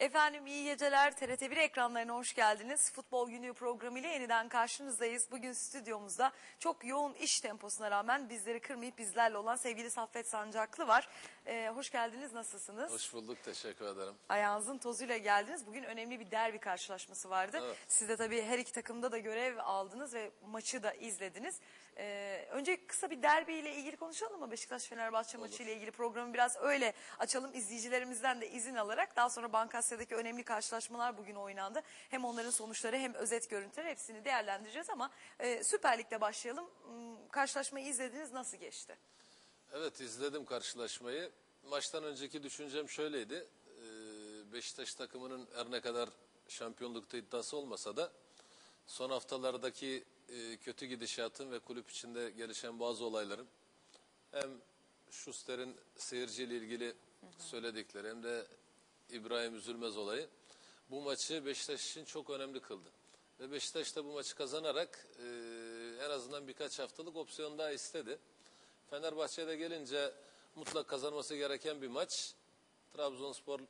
Efendim iyi geceler. TRT1 ekranlarına hoş geldiniz. Futbol Günü programıyla yeniden karşınızdayız. Bugün stüdyomuzda çok yoğun iş temposuna rağmen bizleri kırmayıp bizlerle olan sevgili Saffet Sancaklı var. Ee, hoş geldiniz. Nasılsınız? Hoş bulduk, teşekkür ederim. Ayağınızın tozuyla geldiniz. Bugün önemli bir derbi karşılaşması vardı. Evet. Siz de tabii her iki takımda da görev aldınız ve maçı da izlediniz. Ee, önce kısa bir derbi ile ilgili konuşalım mı? Beşiktaş-Fenerbahçe maçı ile ilgili programı biraz öyle açalım. İzleyicilerimizden de izin alarak daha sonra Bankasya'daki önemli karşılaşmalar bugün oynandı. Hem onların sonuçları hem özet görüntüleri hepsini değerlendireceğiz ama e, Süper Lig'de başlayalım. Hmm, Karşılaşmayı izlediniz nasıl geçti? Evet, izledim karşılaşmayı. Maçtan önceki düşüncem şöyleydi. Ee, Beşiktaş takımının her ne kadar şampiyonlukta iddiası olmasa da son haftalardaki e, kötü gidişatın ve kulüp içinde gelişen bazı olayların hem Schuster'in seyirciyle ilgili söyledikleri hem de İbrahim Üzülmez olayı bu maçı Beşiktaş için çok önemli kıldı. Ve Beşiktaş da bu maçı kazanarak e, en azından birkaç haftalık opsiyon daha istedi. Fenerbahçe'de gelince mutlak kazanması gereken bir maç. Trabzonspor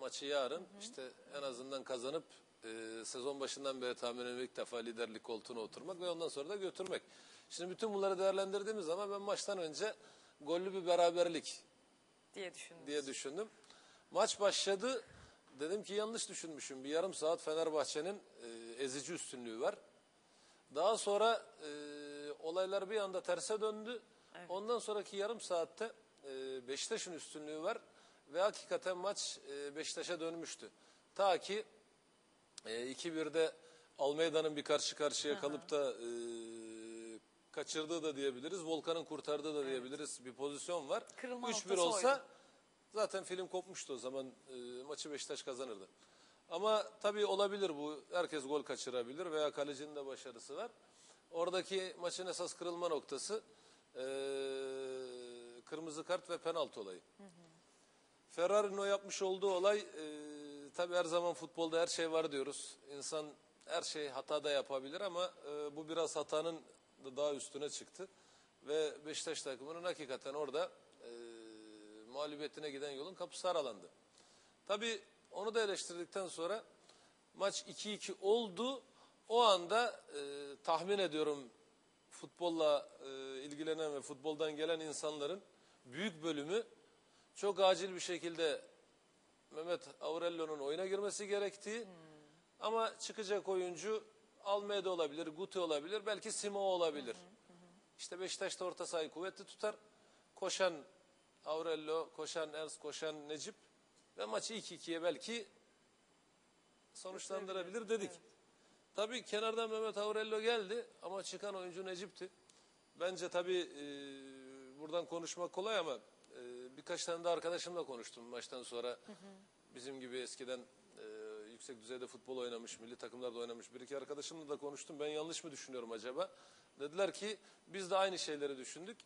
maçı yarın işte en azından kazanıp e, sezon başından beri tahminen ilk defa liderlik koltuğuna oturmak ve ondan sonra da götürmek. Şimdi bütün bunları değerlendirdiğimiz zaman ben maçtan önce gollü bir beraberlik diye düşündüm. diye düşündüm. Maç başladı. Dedim ki yanlış düşünmüşüm. Bir yarım saat Fenerbahçe'nin e, ezici üstünlüğü var. Daha sonra e, olaylar bir anda terse döndü. Ondan sonraki yarım saatte e, Beşiktaş'ın üstünlüğü var. Ve hakikaten maç e, Beşiktaş'a dönmüştü. Ta ki e, 2-1'de Almeida'nın bir karşı karşıya kalıp da e, kaçırdığı da diyebiliriz. Volkan'ın kurtardığı da diyebiliriz. Bir pozisyon var. Kırılma 3-1 noktası olsa oydu. zaten film kopmuştu o zaman. E, maçı Beşiktaş kazanırdı. Ama tabii olabilir bu. Herkes gol kaçırabilir veya kalecinin de başarısı var. Oradaki maçın esas kırılma noktası e, kırmızı kart ve penaltı olayı. Ferrari'nin o yapmış olduğu olay e, tabii her zaman futbolda her şey var diyoruz. İnsan her şey hata da yapabilir ama e, bu biraz hatanın da daha üstüne çıktı. Ve Beşiktaş takımının hakikaten orada e, mağlubiyetine giden yolun kapısı aralandı. Tabii onu da eleştirdikten sonra maç 2-2 oldu. O anda e, tahmin ediyorum futbolla e, ilgilenen ve futboldan gelen insanların büyük bölümü çok acil bir şekilde Mehmet Aurelio'nun oyuna girmesi gerektiği ama çıkacak oyuncu Almeida olabilir, Guti olabilir, belki Simo olabilir. İşte Beşiktaş da orta sahayı kuvvetli tutar. Koşan Aurelio, koşan Ernst, koşan Necip ve maçı 2-2'ye belki sonuçlandırabilir dedik. Tabii kenardan Mehmet Aurelio geldi ama çıkan oyuncu Necip'ti. Bence tabii e, buradan konuşmak kolay ama birkaç tane de arkadaşımla konuştum maçtan sonra. Bizim gibi eskiden e, yüksek düzeyde futbol oynamış, milli takımlarda oynamış bir iki arkadaşımla da konuştum. Ben yanlış mı düşünüyorum acaba? Dediler ki biz de aynı şeyleri düşündük.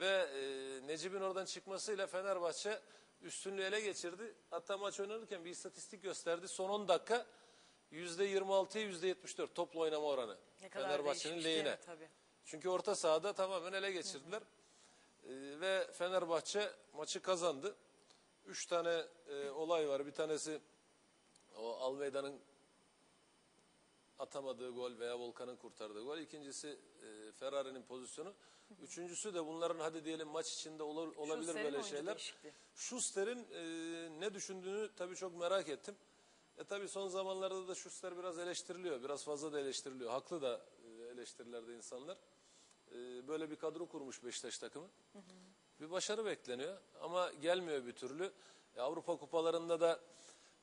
Ve e, Necip'in oradan çıkmasıyla Fenerbahçe üstünlüğü ele geçirdi. Hatta maç oynanırken bir istatistik gösterdi. Son 10 dakika %26'ya %74 topla oynama oranı. Fenerbahçe'nin lehine. Tabii. Çünkü orta sahada tamamen ele geçirdiler. Ee, ve Fenerbahçe maçı kazandı. Üç tane e, olay var. Bir tanesi o Almeida'nın atamadığı gol veya Volkan'ın kurtardığı gol. İkincisi e, Ferrari'nin pozisyonu. Üçüncüsü de bunların hadi diyelim maç içinde olur, olabilir Schuster'in böyle şeyler. Schuster'in e, ne düşündüğünü tabii çok merak ettim. E tabii son zamanlarda da Schuster biraz eleştiriliyor. Biraz fazla da eleştiriliyor. Haklı da e, eleştirilerde insanlar. E, böyle bir kadro kurmuş Beşiktaş takımı. Bir başarı bekleniyor ama gelmiyor bir türlü. E, Avrupa kupalarında da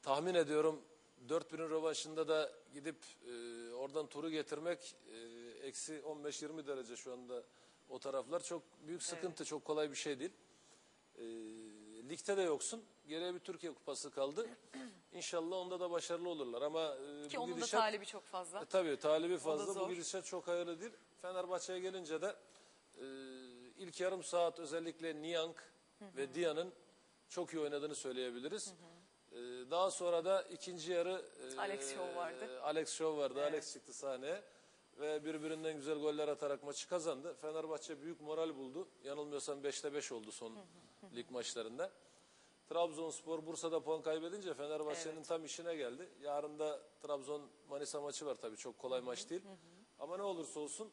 tahmin ediyorum 4-1'in rövanşında da gidip e, oradan turu getirmek e, eksi 15-20 derece şu anda o taraflar çok büyük sıkıntı. Çok kolay bir şey değil. E, ligde de yoksun. Geriye bir Türkiye kupası kaldı. İnşallah onda da başarılı olurlar ama e, Ki bu onun da gidişat- talibi çok fazla. e, tabii talibi da fazla. Bu gidişat çok hayırlı değil. Fenerbahçe'ye gelince de e, ilk yarım saat özellikle Niang ve Dia'nın çok iyi oynadığını söyleyebiliriz. E, daha sonra da ikinci yarı e, Alex Show vardı. Alex Show vardı. Alex çıktı sahneye ve birbirinden güzel goller atarak maçı kazandı. Fenerbahçe büyük moral buldu. Yanılmıyorsam 5'te 5 oldu son lig maçlarında. Trabzonspor Bursa'da puan kaybedince Fenerbahçe'nin Evet. tam işine geldi. Yarın da Trabzon Manisa maçı var tabii çok kolay maç değil. Ama ne olursa olsun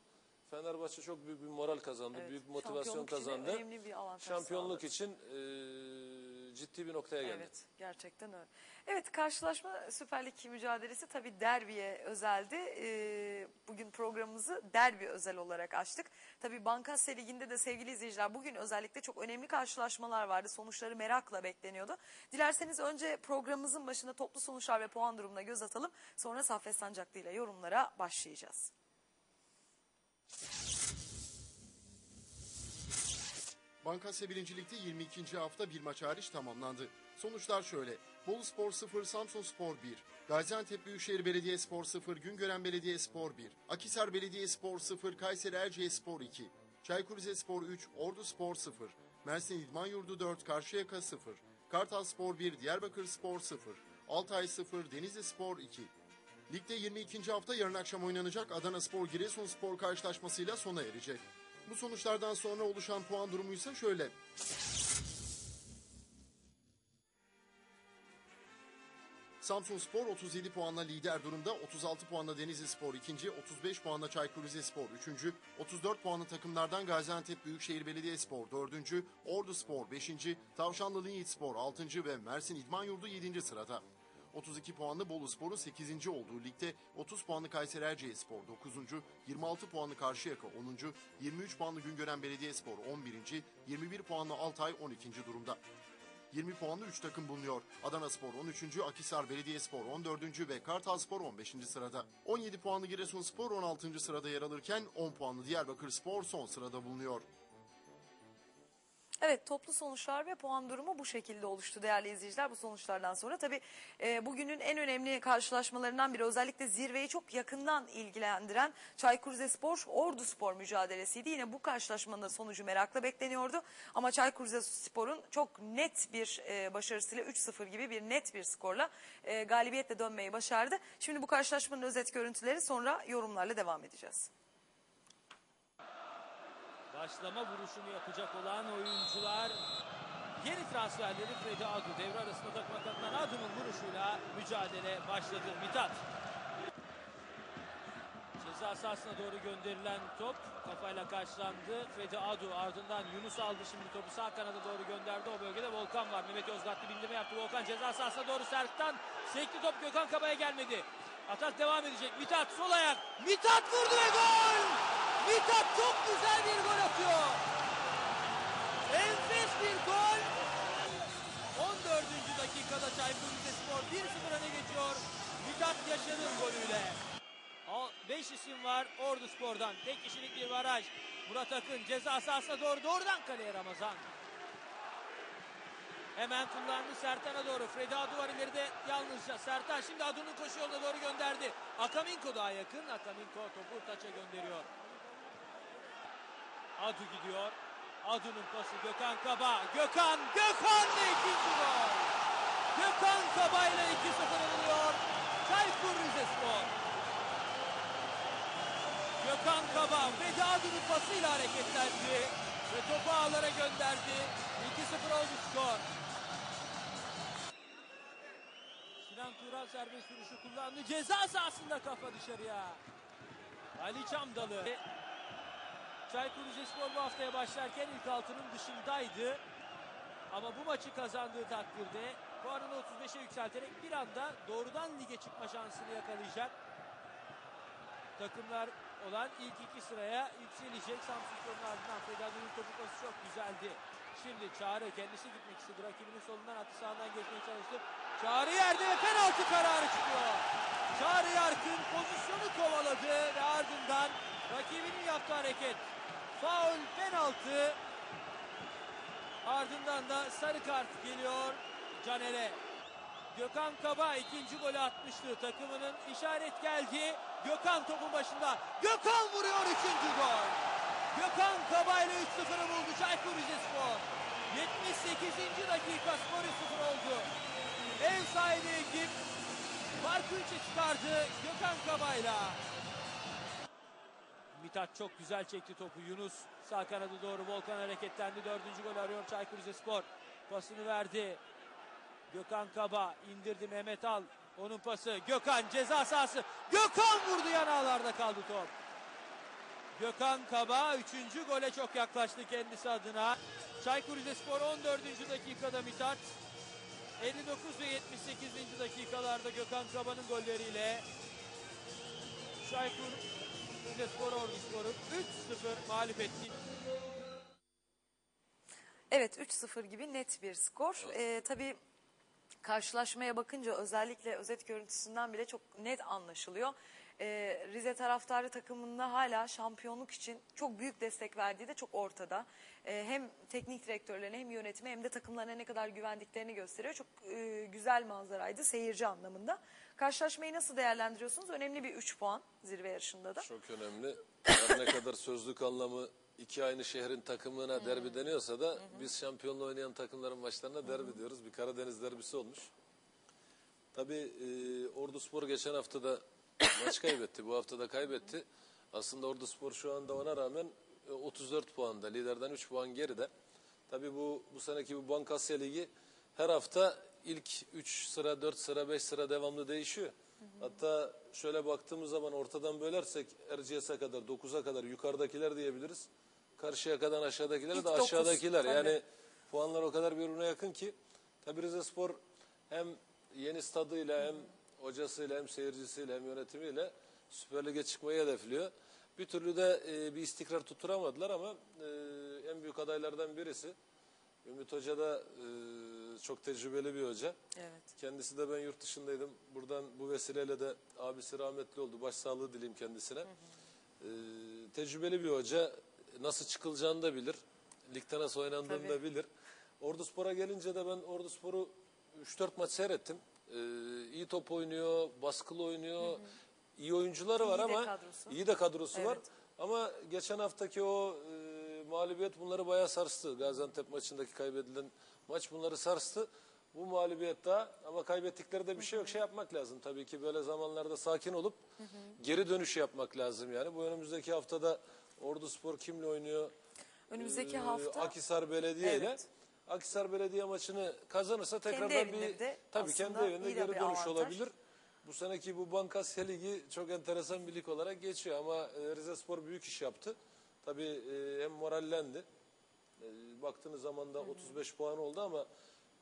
Fenerbahçe çok büyük bir moral kazandı, Evet, büyük motivasyon şampiyonluk için kazandı. önemli bir avantaj Şampiyonluk sağladı. için eee, ciddi bir noktaya geldi. Evet gerçekten öyle. Evet karşılaşma Süper Lig mücadelesi tabii derbiye özeldi. Ee, bugün programımızı derbi özel olarak açtık. Tabii Bankasya Ligi'nde de sevgili izleyiciler bugün özellikle çok önemli karşılaşmalar vardı. Sonuçları merakla bekleniyordu. Dilerseniz önce programımızın başında toplu sonuçlar ve puan durumuna göz atalım. Sonra Saffet Sancaklı ile yorumlara başlayacağız. Bankasya 1. Lig'de 22. hafta bir maç hariç tamamlandı. Sonuçlar şöyle. Bolu Spor 0, Samsun Spor 1. Gaziantep Büyükşehir Belediyespor 0, Güngören Belediyespor 1. Akisar Belediyespor 0, Kayseri Erciyesspor 2. Çaykur Rizespor 3, Ordu Spor 0. Mersin İdman Yurdu 4, Karşıyaka 0. Kartal Spor 1, Diyarbakır Spor 0. Altay 0, Denizli Spor 2. Ligde 22. hafta yarın akşam oynanacak Adana Spor Giresunspor karşılaşmasıyla sona erecek. Bu sonuçlardan sonra oluşan puan durumu ise şöyle. Samsun Spor 37 puanla lider durumda. 36 puanla Denizli Spor ikinci, 35 puanla Çaykur Rizespor üçüncü, 34 puanlı takımlardan Gaziantep Büyükşehir Belediyespor dördüncü, Ordu Spor beşinci, Tavşanlı Spor altıncı ve Mersin İdman Yurdu yedinci sırada. 32 puanlı Bolu Spor'un 8. olduğu ligde 30 puanlı Kayseri Erciyesspor 9. 26 puanlı Karşıyaka 10. 23 puanlı Güngören Belediyespor 11. 21 puanlı Altay 12. durumda. 20 puanlı 3 takım bulunuyor. Adana Spor 13. Akisar Belediyespor 14. ve Kartal Spor 15. sırada. 17 puanlı Giresunspor 16. sırada yer alırken 10 puanlı Diyarbakır Spor son sırada bulunuyor. Evet toplu sonuçlar ve puan durumu bu şekilde oluştu değerli izleyiciler. Bu sonuçlardan sonra tabii e, bugünün en önemli karşılaşmalarından biri özellikle zirveyi çok yakından ilgilendiren Çaykur Rizespor Ordu Spor mücadelesiydi. Yine bu karşılaşmanın da sonucu merakla bekleniyordu. Ama Çaykur Rizespor'un çok net bir e, başarısıyla 3-0 gibi bir net bir skorla e, galibiyetle dönmeyi başardı. Şimdi bu karşılaşmanın özet görüntüleri sonra yorumlarla devam edeceğiz. Başlama vuruşunu yapacak olan oyuncular yeni transferleri Freddy Adu devre arasında takıma katılan Adu'nun vuruşuyla mücadele başladı. Mithat. Ceza sahasına doğru gönderilen top kafayla karşılandı. Freddy Adu ardından Yunus aldı şimdi topu sağ kanada doğru gönderdi. O bölgede Volkan var. Mehmet Yozgatlı bindirme yaptı. Volkan ceza sahasına doğru sertten sekti top Gökhan Kaba'ya gelmedi. Atak devam edecek. Mithat sol ayak. Mithat vurdu ve gol! Mithat çok güzel bir gol atıyor. Enfes bir gol. 14. dakikada Çaykur Rizespor 1-0 öne geçiyor. Mithat Yaşar'ın golüyle. 5 isim var Ordu Spor'dan. Tek kişilik bir baraj. Murat Akın ceza sahasına doğru doğrudan kaleye Ramazan. Hemen kullandı Sertan'a doğru. Fredi Adu var ileride yalnızca. Sertan şimdi Adu'nun koşu yoluna doğru gönderdi. Akaminko daha yakın. Akaminko topu taça gönderiyor. Adu gidiyor. Adu'nun pası Gökhan Kaba. Gökhan, Gökhan ve ikinci gol. Gökhan Kaba ile 2-0 oluyor. Çaykur Rizespor. Gökhan Kaba Fredi Adu'nun pasıyla hareketlendi. Ve topu ağlara gönderdi. 2-0 oldu skor. Sinan Turan serbest vuruşu kullandı. Ceza sahasında kafa dışarıya. Ali Çamdalı. Çaykur Rizespor bu haftaya başlarken ilk altının dışındaydı. Ama bu maçı kazandığı takdirde puanını 35'e yükselterek bir anda doğrudan lige çıkma şansını yakalayacak. Takımlar olan ilk iki sıraya yükselecek. Samsunspor'un ardından Fedado'nun topu pası çok güzeldi. Şimdi Çağrı kendisi gitmek istedi. Rakibinin solundan attı sağından geçmeye çalıştı. Çağrı yerde ve penaltı kararı çıkıyor. Çağrı Yarkın pozisyonu kovaladı ve ardından rakibinin yaptığı hareket. Faul penaltı. Ardından da sarı kart geliyor Caner'e. Gökhan Kaba ikinci golü atmıştı. Takımının işaret geldi. Gökhan topun başında. Gökhan vuruyor üçüncü gol. Gökhan Kaba ile 3-0'ı buldu Çaykur Rizespor. 78. dakika skor 3-0 oldu. Ev sahibi ekip farkı 3'e çıkardı Gökhan Kaba'yla. Mithat çok güzel çekti topu. Yunus sağ kanada doğru Volkan hareketlendi. Dördüncü gol arıyor Çaykur Rizespor. Pasını verdi. Gökhan Kaba indirdi Mehmet Al. Onun pası Gökhan ceza sahası. Gökhan vurdu yanağlarda kaldı top. Gökhan Kaba 3. gole çok yaklaştı kendisi adına. Çaykur Rizespor 14. dakikada Mithat. 59 ve 78. dakikalarda Gökhan Kaba'nın golleriyle Çaykur Rizespor Orduspor'u 3-0 mağlup etti. Evet 3-0 gibi net bir skor. Ee, tabii karşılaşmaya bakınca özellikle özet görüntüsünden bile çok net anlaşılıyor. Ee, Rize taraftarı takımında hala şampiyonluk için çok büyük destek verdiği de çok ortada. Ee, hem teknik direktörlerine hem yönetime hem de takımlarına ne kadar güvendiklerini gösteriyor. Çok e, güzel manzaraydı seyirci anlamında. Karşılaşmayı nasıl değerlendiriyorsunuz? Önemli bir 3 puan zirve yarışında da. Çok önemli. Her ne kadar sözlük anlamı iki aynı şehrin takımına derbi deniyorsa da biz şampiyonla oynayan takımların maçlarına derbi diyoruz. Bir Karadeniz derbisi olmuş. Tabii e, Ordu Spor geçen hafta da maç kaybetti. Bu hafta da kaybetti. Aslında Ordu Spor şu anda ona rağmen e, 34 puanda. Liderden 3 puan geride. Tabii bu bu seneki bu Bankasya Ligi her hafta ilk 3 sıra, 4 sıra, 5 sıra devamlı değişiyor. Hatta şöyle baktığımız zaman ortadan bölersek Erciyes'e kadar, 9'a kadar yukarıdakiler diyebiliriz. Karşıya kadar aşağıdakiler İlk de dokuz, aşağıdakiler. tabii. Yani puanlar o kadar birbirine yakın ki. Tabii Rizespor hem yeni stadıyla hem hocasıyla hem seyircisiyle hem yönetimiyle Süper Lig'e çıkmayı hedefliyor. Bir türlü de e, bir istikrar tutturamadılar ama e, en büyük adaylardan birisi. Ümit Hoca da e, çok tecrübeli bir hoca. Evet. Kendisi de ben yurt dışındaydım. Buradan bu vesileyle de abisi rahmetli oldu. Başsağlığı dileyim kendisine. Ee, tecrübeli bir hoca. Nasıl çıkılacağını da bilir. Ligde nasıl oynandığını Tabii. da bilir. Ordu Spor'a gelince de ben Ordu Spor'u 3-4 maç seyrettim. Ee, iyi top oynuyor, baskılı oynuyor. İyi oyuncuları var İyi de ama kadrosu. iyi de kadrosu var. Evet. Ama geçen haftaki o e, mağlubiyet bunları bayağı sarstı. Gaziantep maçındaki kaybedilen maç bunları sarstı. Bu mağlubiyet daha ama kaybettikleri de bir şey yok. Şey yapmak lazım tabii ki böyle zamanlarda sakin olup geri dönüş yapmak lazım yani. Bu önümüzdeki haftada Ordu Spor kimle oynuyor? Önümüzdeki Ee, hafta Akhisar Belediye ile. Akhisar Belediye maçını kazanırsa tekrardan evinde bir de tabii kendi evinde geri dönüş avantaj. olabilir. Bu seneki bu Bankasya Ligi çok enteresan bir lig olarak geçiyor ama e, Rizespor büyük iş yaptı. Tabii e, hem morallendi. E, baktığınız zaman da 35 puan oldu ama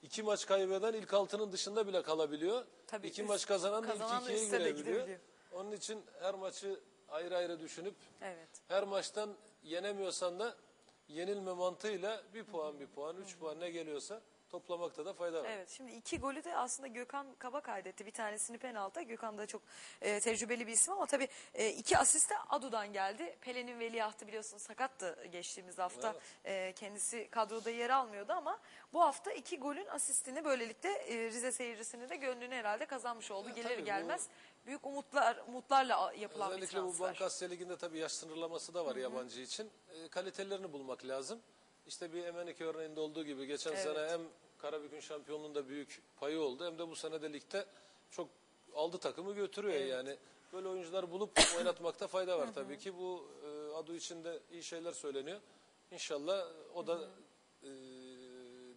iki maç kaybeden ilk altının dışında bile kalabiliyor. Tabii iki üst- maç kazanan da ilk ikiye girebiliyor. Onun için her maçı ayrı ayrı düşünüp evet. her maçtan yenemiyorsan da yenilme mantığıyla bir puan bir puan, üç puan ne geliyorsa toplamakta da fayda var. Evet şimdi iki golü de aslında Gökhan Kaba kaydetti. Bir tanesini penaltı. Gökhan da çok e, tecrübeli bir isim ama tabii e, iki asist de Adu'dan geldi. Pelin'in veliahtı biliyorsunuz sakattı geçtiğimiz hafta. E, kendisi kadroda yer almıyordu ama bu hafta iki golün asistini böylelikle e, Rize seyircisinin de gönlünü herhalde kazanmış oldu. Gelir tabii bu- gelmez büyük umutlar umutlarla yapılan bir Özellikle bu transfer. Bankasya Ligi'nde tabii yaş sınırlaması da var yabancı için. E, kalitelerini bulmak lazım. İşte bir Emenike örneğinde olduğu gibi geçen Evet. sene hem Karabük'ün şampiyonluğunda büyük payı oldu hem de bu sene de ligde çok aldı takımı götürüyor yani. Böyle oyuncular bulup oynatmakta fayda var tabii ki. Bu e, adı için de iyi şeyler söyleniyor. İnşallah o da e,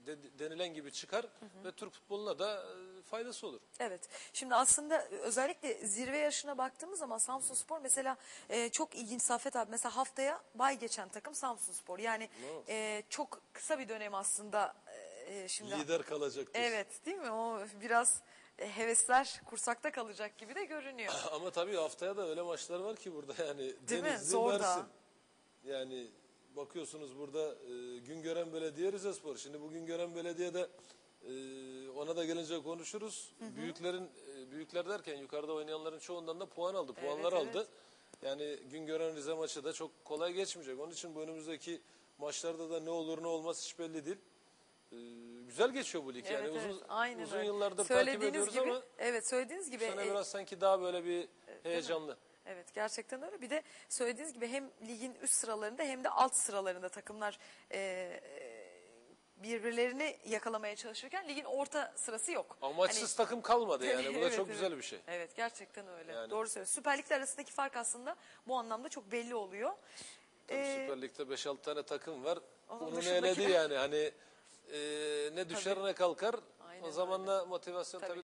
de- denilen gibi çıkar ve Türk futboluna da e, faydası olur. Evet. Şimdi aslında özellikle zirve yarışına baktığımız zaman Samsun Spor mesela e, çok ilginç Safet abi. Mesela haftaya bay geçen takım Samsun Spor. Yani e, çok kısa bir dönem aslında e, şimdi. Lider kalacak. Evet değil mi? O biraz e, hevesler kursakta kalacak gibi de görünüyor. Ama tabii haftaya da öyle maçlar var ki burada yani. Değil mi? Denizli, Zor da. Mersin. Yani bakıyorsunuz burada e, Güngören Belediye Rizespor. Şimdi bu Güngören Belediye'de e, ona da gelince konuşuruz. Büyüklerin e, büyükler derken yukarıda oynayanların çoğundan da puan aldı. Puanlar evet. aldı. Yani Güngören Rize maçı da çok kolay geçmeyecek. Onun için bu önümüzdeki maçlarda da ne olur ne olmaz hiç belli değil. E, güzel geçiyor bu lig. yani evet, uzun evet. Aynen uzun öyle. yıllardır takip Söylediğiniz ediyoruz gibi, ama evet söylediğiniz gibi sene e, biraz sanki daha böyle bir heyecanlı. Evet gerçekten öyle. Bir de söylediğiniz gibi hem ligin üst sıralarında hem de alt sıralarında takımlar e, e, birbirlerini yakalamaya çalışırken ligin orta sırası yok. Amaçsız takım kalmadı yani. Bu da Hani Evet, çok evet. güzel bir şey. Evet gerçekten öyle. Yani. Doğru söylüyorsun. Süper Lig'le arasındaki fark aslında bu anlamda çok belli oluyor. Tabii Ee, Süper Lig'de 5-6 tane takım var. Onun Onu dışındakiler- eledi yani. Hani e, ne düşer ne kalkar. Aynen O zaman da motivasyon Tabii. tabii